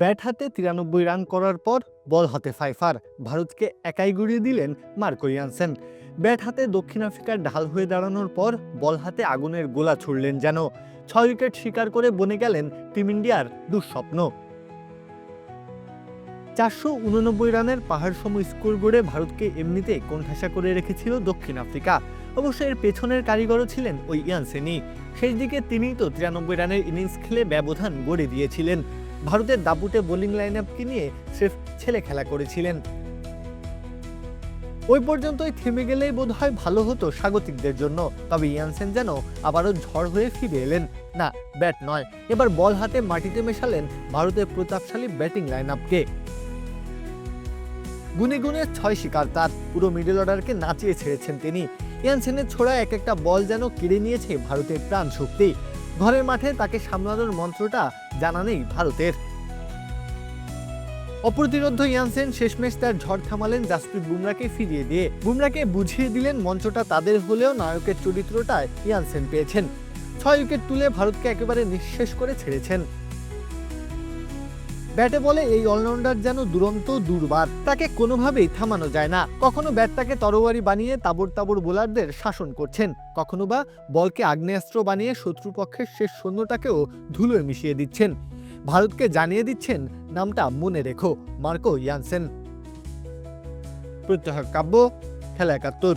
Bat হাতে তিরানব্বই run করার পর বল হাতে ফাইফার। ভারতকে একাই গড়িয়ে দিলেন মার্কো ইয়ানসেন। ব্যাট হাতে দক্ষিণ আফ্রিকার ঢাল হয়ে দাঁড়ানোর পর বল হাতে আগুনের গোলা ছুড়লেন যেন। ছয় উইকেট শিকার করে বনে গেলেন টিম ইন্ডিয়ার দুঃস্বপ্ন। চারশো উননব্বই রানের পাহাড় সম স্কোর গড়ে ভারতকে এমনিতে কোণঠাসা করে রেখেছিল দক্ষিণ আফ্রিকা। অবশ্য এর পেছনের কারিগরও ছিলেন ওই ইয়ানসেনি শেষ দিকে তিনিই তো তিরানব্বই রানের ইনিংস খেলে ব্যবধান গড়ে দিয়েছিলেন। ভারতের দাপুটে বোলিং লাইন আপকে নিয়ে স্রেফ ছেলে খেলা করেছিলেন। ওই পর্যন্তই থেমে গেলেই বোধ হয় ভালো হতো স্বাগতিকদের জন্য, তবে ইয়ানসেন যেন আবারও ঝড় হয়ে ফিরে এলেন। না, ব্যাট নয়, এবার বল হাতে মাটিতে মেশালেন ভারতের প্রতাপশালী ব্যাটিং লাইন আপকে গুনে গুনে ছয় শিকার তার, পুরো মিডল অর্ডারকে নাচিয়ে ছেড়েছেন তিনি। ইয়ানসেনের ছোড়া এক একটা বল যেন কেড়ে নিয়েছে ভারতের প্রাণ শক্তি ঘরের মাঠে তাকে সামলানোর মন্ত্রটা জানা নেই ভারতের। অপ্রতিরোধ ইয়ানসেন শেষমেশ তার ঝড় থামালেন জাসপ্রীত বুমরাকে ফিরিয়ে দিয়ে। বুমরাকে বুঝিয়ে দিলেন মঞ্চটা তাদের হলেও নায়কের চরিত্রটায় ইয়ানসেন পেয়েছেন। ছয় উইকেট তুলে ভারতকে একেবারে নিঃশেষ করে ছেড়েছেন। ব্যাটে বলে এই অলরাউন্ডার যেন দুরন্ত, দুর্বার। তাকে কোনোভাবেই থামানো যায় না। কখনো ব্যাটটাকে তরোয়ারি বানিয়ে তাবড় তাবড় বোলারদের শাসন করছেন। কখনো বা বলকে আগ্নেয়াস্ত্র বানিয়ে শত্রুপক্ষের শেষ সৈন্যটাকেও ধুলোয় মিশিয়ে দিচ্ছেন। ভারতকে জানিয়ে দিচ্ছেন, নামটা মনে রেখো, মার্কো ইয়ানসেন। প্রত্যহ কাব্য, খেলা একাত্তর।